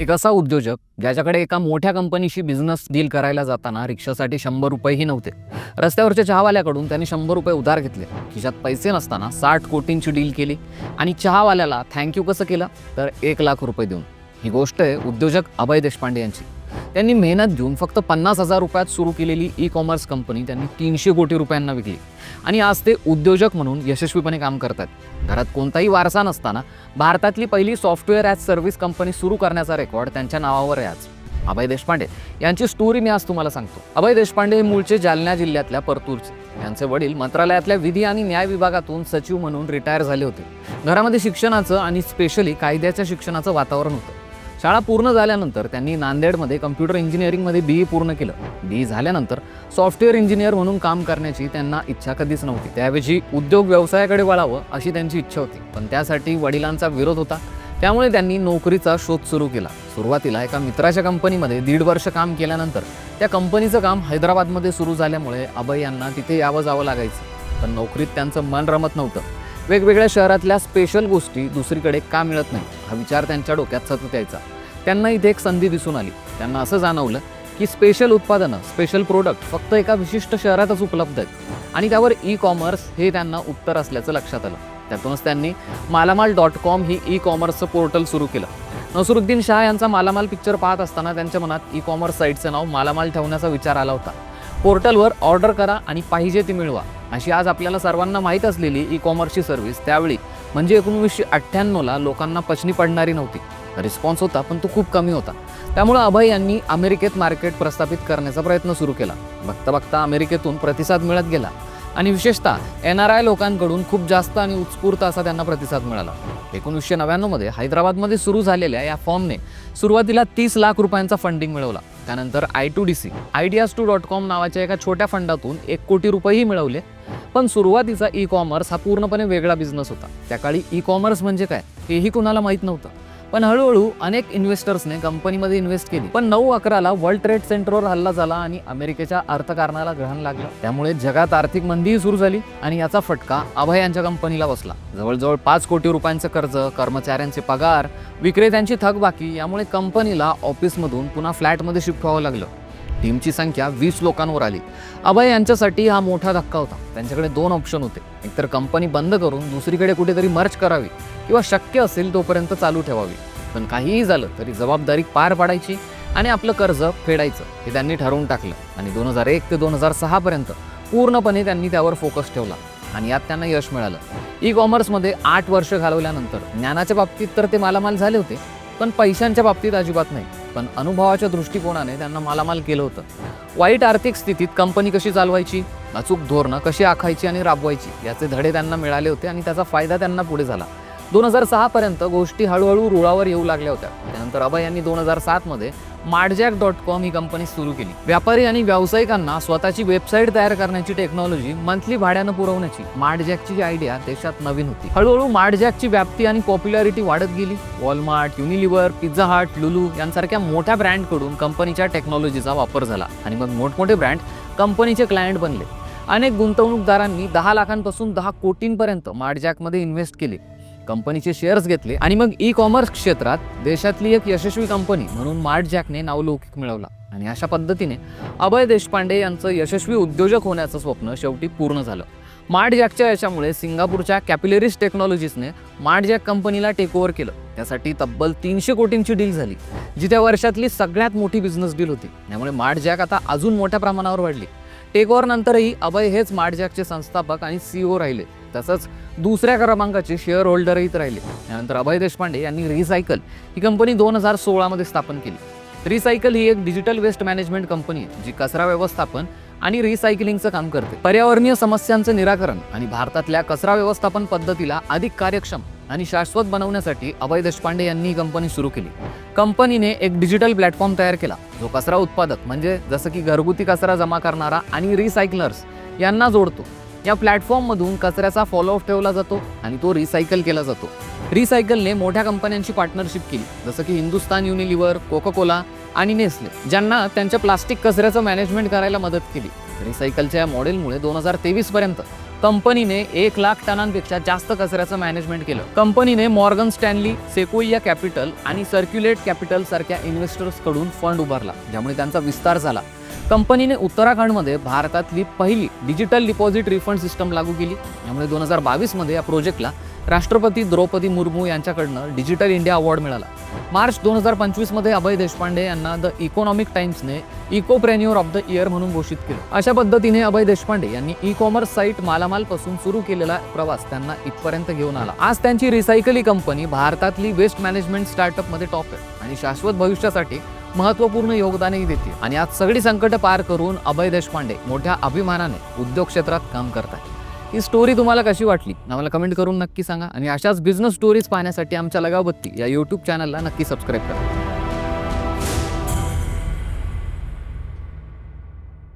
एक असा उद्योजक ज्याच्याकडे एका मोठ्या कंपनीशी बिझनेस डील करायला जाताना रिक्षासाठी शंभर रुपयेही नव्हते. रस्त्यावरच्या चहावाल्याकडून त्यांनी शंभर रुपये उधार घेतले. खिशात पैसे नसताना साठ कोटींची डील केली आणि चहावाल्याला थँक्यू कसं केलं? तर एक लाख रुपये देऊन. ही गोष्ट आहे उद्योजक अभय देशपांडे यांची. त्यांनी मेहनत घेऊन फक्त पन्नास हजार रुपयात सुरू केलेली ई कॉमर्स कंपनी त्यांनी तीनशे कोटी रुपयांना विकली. आणि आज ते उद्योजक म्हणून यशस्वीपणे काम करतात घरात कोणताही वारसा नसताना भारतातली पहिली सॉफ्टवेअर ॲज सर्व्हिस कंपनी सुरू करण्याचा रेकॉर्ड त्यांच्या नावावर आहे आज. अभय देशपांडे यांची स्टोरी मी आज तुम्हाला सांगतो. अभय देशपांडे हे मूळचे जालना जिल्ह्यातल्या परतूरचे. यांचे वडील मंत्रालयातल्या विधी आणि न्याय विभागातून सचिव म्हणून रिटायर झाले होते. घरामध्ये शिक्षणाचं आणि स्पेशली कायद्याच्या शिक्षणाचं वातावरण होतं. शाळा पूर्ण झाल्यानंतर त्यांनी नांदेडमध्ये कम्प्युटर इंजिनिअरिंगमध्ये बी ई पूर्ण केलं. बी ई झाल्यानंतर सॉफ्टवेअर इंजिनियर म्हणून काम करण्याची त्यांना इच्छा कधीच नव्हती. त्याऐवजी उद्योग व्यवसायाकडे वळावं अशी त्यांची इच्छा होती. पण त्यासाठी वडिलांचा विरोध होता. त्यामुळे त्यांनी नोकरीचा शोध सुरू केला. सुरुवातीला एका मित्राच्या कंपनीमध्ये दीड वर्ष काम केल्यानंतर त्या कंपनीचं काम हैदराबादमध्ये सुरू झाल्यामुळे अभय यांना तिथे यावं जावं लागायचं. पण नोकरीत त्यांचं मन रमत नव्हतं. वेगवेगळ्या शहरातल्या स्पेशल गोष्टी दुसरीकडे का मिळत नाही हा विचार त्यांच्या डोक्यात सतत यायचा. त्यांना इथे एक संधी दिसून आली. त्यांना असं जाणवलं की स्पेशल उत्पादनं स्पेशल प्रोडक्ट फक्त एका विशिष्ट शहरातच उपलब्ध आहेत. आणि त्यावर ई कॉमर्स हे त्यांना उत्तर असल्याचं लक्षात आलं. त्यातूनच त्यांनी मालामाल डॉट कॉम ही ई कॉमर्सचं पोर्टल सुरू केलं. नसरुद्दीन शाह यांचा मालामाल पिक्चर पाहत असताना त्यांच्या मनात ई कॉमर्स साईटचं नाव मालामाल ठेवण्याचा विचार आला होता. पोर्टलवर ऑर्डर करा आणि पाहिजे ती मिळवा. अशी आज आपल्याला सर्वांना माहीत असलेली ई कॉमर्सची सर्व्हिस त्यावेळी म्हणजे एकोणीसशे अठ्ठ्याण्णवला लोकांना पचनी पडणारी नव्हती. रिस्पॉन्स होता पण तो खूप कमी होता. त्यामुळं अभय यांनी अमेरिकेत मार्केट प्रस्थापित करण्याचा प्रयत्न सुरू केला. बघता बघता अमेरिकेतून प्रतिसाद मिळत गेला. आणि विशेषतः एन आर आय लोकांकडून खूप जास्त आणि उत्स्फूर्त असा त्यांना प्रतिसाद मिळाला. एकोणीसशे नव्याण्णवमध्ये हैदराबादमध्ये सुरू झालेल्या या फॉर्मने सुरुवातीला तीस लाख रुपयांचा फंडिंग मिळवला. त्यानंतर I two D C ideas two dot com नावाच्या एका छोट्या फंडातून एक कोटी रुपयेही मिळवले. पण सुरुवातीचा ई कॉमर्स हा पूर्णपणे वेगळा बिझनेस होता. त्या काळी ई कॉमर्स म्हणजे काय? हेही कुणाला माहीत नव्हतं. पण हळूहळू अनेक इन्व्हेस्टर्सने कंपनीमध्ये इन्व्हेस्ट केली. पण नऊ अकराला वर्ल्ड ट्रेड सेंटरवर हल्ला झाला आणि अमेरिकेच्या अर्थकारणाला ग्रहण लागलं. त्यामुळे जगात आर्थिक मंदीही सुरू झाली आणि याचा फटका अभय यांच्या कंपनीला बसला. जवळजवळ पाच कोटी रुपयांचं कर्ज कर्मचाऱ्यांचे पगार विक्रेत्यांची थकबाकी यामुळे कंपनीला ऑफिसमधून पुन्हा फ्लॅटमध्ये शिफ्ट व्हावं लागलं. टीमची संख्या वीस लोकांवर आली. अभय यांच्यासाठी हा मोठा धक्का होता. त्यांच्याकडे दोन ऑप्शन होते. एकतर कंपनी बंद करून दुसरीकडे कुठेतरी मर्च करावी किंवा शक्य असेल तोपर्यंत चालू ठेवावी. पण काहीही झालं तरी जबाबदारी पार पाडायची आणि आपलं कर्ज फेडायचं हे त्यांनी ठरवून टाकलं आणि दोन हजार एक ते दोन हजार सहापर्यंत पूर्णपणे त्यांनी त्यावर फोकस ठेवला आणि यात त्यांना यश मिळालं. ई कॉमर्समध्ये आठ वर्ष घालवल्यानंतर ज्ञानाच्या बाबतीत तर ते मालामाल झाले होते पण पैशांच्या बाबतीत अजिबात नाही. पण अनुभवाच्या दृष्टिकोनाने त्यांना मालामाल केलं होतं. वाईट आर्थिक स्थितीत कंपनी कशी चालवायची अचूक धोरणं कशी आखायची आणि राबवायची याचे धडे त्यांना मिळाले होते आणि त्याचा फायदा त्यांना पुढे झाला. दोन हजार सहापर्यंत गोष्टी हळूहळू रुळावर येऊ लागल्या होत्या. त्यानंतर अभय यांनी दोन हजार सातमध्ये माडजॅक डॉट कॉम ही कंपनी सुरू केली. व्यापारी आणि व्यावसायिकांना स्वतःची वेबसाईट तयार करण्याची टेक्नॉलॉजी मंथली भाड्यानं पुरवण्याची माडजॅकची जी आयडिया देशात नवीन होती. हळूहळू मार्टजॅकची व्याप्ती आणि पॉप्युलॅरिटी वाढत गेली. Walmart Unilever Pizza Hut Lulu यांसारख्या मोठ्या ब्रँडकडून कंपनीच्या टेक्नॉलॉजीचा वापर झाला आणि मग मोठमोठे ब्रँड कंपनीचे क्लायंट बनले. अनेक गुंतवणूकदारांनी दहा लाखांपासून दहा कोटींपर्यंत माडजॅकमध्ये इन्व्हेस्ट केले. कंपनीचे शेअर्स घेतले आणि मग ई कॉमर्स क्षेत्रात देशातली एक यशस्वी कंपनी म्हणून मार्ट जॅकने नावलौकिक मिळवला. आणि अशा पद्धतीने अभय देशपांडे यांचं यशस्वी उद्योजक होण्याचं स्वप्न शेवटी पूर्ण झालं. मार्ट जॅकच्या यशामुळे सिंगापूरच्या कॅपिलरीज टेक्नॉलॉजीजने मार्ट जॅक कंपनीला टेक ओव्हर केलं. त्यासाठी तब्बल तीनशे कोटींची डील झाली जी त्या वर्षातली सगळ्यात मोठी बिझनेस डील होती. त्यामुळे मार्ट जॅक आता अजून मोठ्या प्रमाणावर वाढली. टेक ओव्हर नंतरही अभय हेच मार्ट जॅकचे संस्थापक आणि सीईओ राहिले. तसंच दुसऱ्या क्रमांकाचे शेअर होल्डरही राहिले. त्यानंतर अभय देशपांडे यांनी रिसायकल ही कंपनी दोन हजार सोळामध्ये स्थापन केली. रिसायकल ही एक डिजिटल वेस्ट मॅनेजमेंट कंपनी आहे जी कचरा व्यवस्थापन आणि रिसायकलिंगचं काम करते. पर्यावरणीय समस्यांचं निराकरण आणि भारतातल्या कचरा व्यवस्थापन पद्धतीला अधिक कार्यक्षम आणि शाश्वत बनवण्यासाठी अभय देशपांडे यांनी ही कंपनी सुरू केली. कंपनीने एक डिजिटल प्लॅटफॉर्म तयार केला जो कचरा उत्पादक म्हणजे जसं की घरगुती कचरा जमा करणारा आणि रिसायकलर्स यांना जोडतो. या प्लॅटफॉर्ममधून कचऱ्याचा फॉलोअप ठेवला जातो आणि तो रिसायकल केला जातो. रिसायकलने मोठ्या कंपन्यांची पार्टनरशिप केली. जसं की हिंदुस्तान युनिलिव्हर कोका कोला आणि नेस्ले ज्यांना त्यांच्या प्लास्टिक कचऱ्याचं मॅनेजमेंट करायला मदत केली. रिसायकलच्या या मॉडेलमुळे दोन हजार तेवीस पर्यंत कंपनीने एक लाख टनांपेक्षा जास्त कचऱ्याचं मॅनेजमेंट केलं. कंपनीने मॉर्गन स्टॅनली सेकोइया कॅपिटल आणि सर्क्युलेट कॅपिटल सारख्या इन्व्हेस्टर्सकडून फंड उभारला ज्यामुळे त्यांचा विस्तार झाला. कंपनीने उत्तराखंडमध्ये भारतातली पहिली डिजिटल डिपॉझिट रिफंड सिस्टम लागू केली. यामुळे दोन हजार बावीसमध्ये या प्रोजेक्टला राष्ट्रपती द्रौपदी मुर्मू यांच्याकडनं डिजिटल इंडिया अवॉर्ड मिळाला. मार्च दोन हजार पंचवीसमध्ये अभय देशपांडे यांना द इकॉनॉमिक टाइम्सने इकोप्रेन्युअर ऑफ द इयर म्हणून घोषित केलं. अशा पद्धतीने अभय देशपांडे यांनी ई कॉमर्स साईट मालामालपासून सुरू केलेला प्रवास त्यांना इथपर्यंत घेऊन आला. आज त्यांची रिसायकली कंपनी भारतातली वेस्ट मॅनेजमेंट स्टार्टअपमध्ये टॉप आहे. आणि शाश्वत भविष्यासाठी महत्त्वपूर्ण योगदानही देते आणि आज सगळी संकट पार करून अभय देशपांडे मोठ्या अभिमानाने उद्योग क्षेत्रात काम करतात ही स्टोरी तुम्हाला कशी वाटली? आम्हाला कमेंट करून नक्की सांगा. आणि अशाच बिझनेस स्टोरीज पाहण्यासाठी आमच्या लगावबत्ती या यूट्यूब चॅनलला नक्की सबस्क्राईब करा.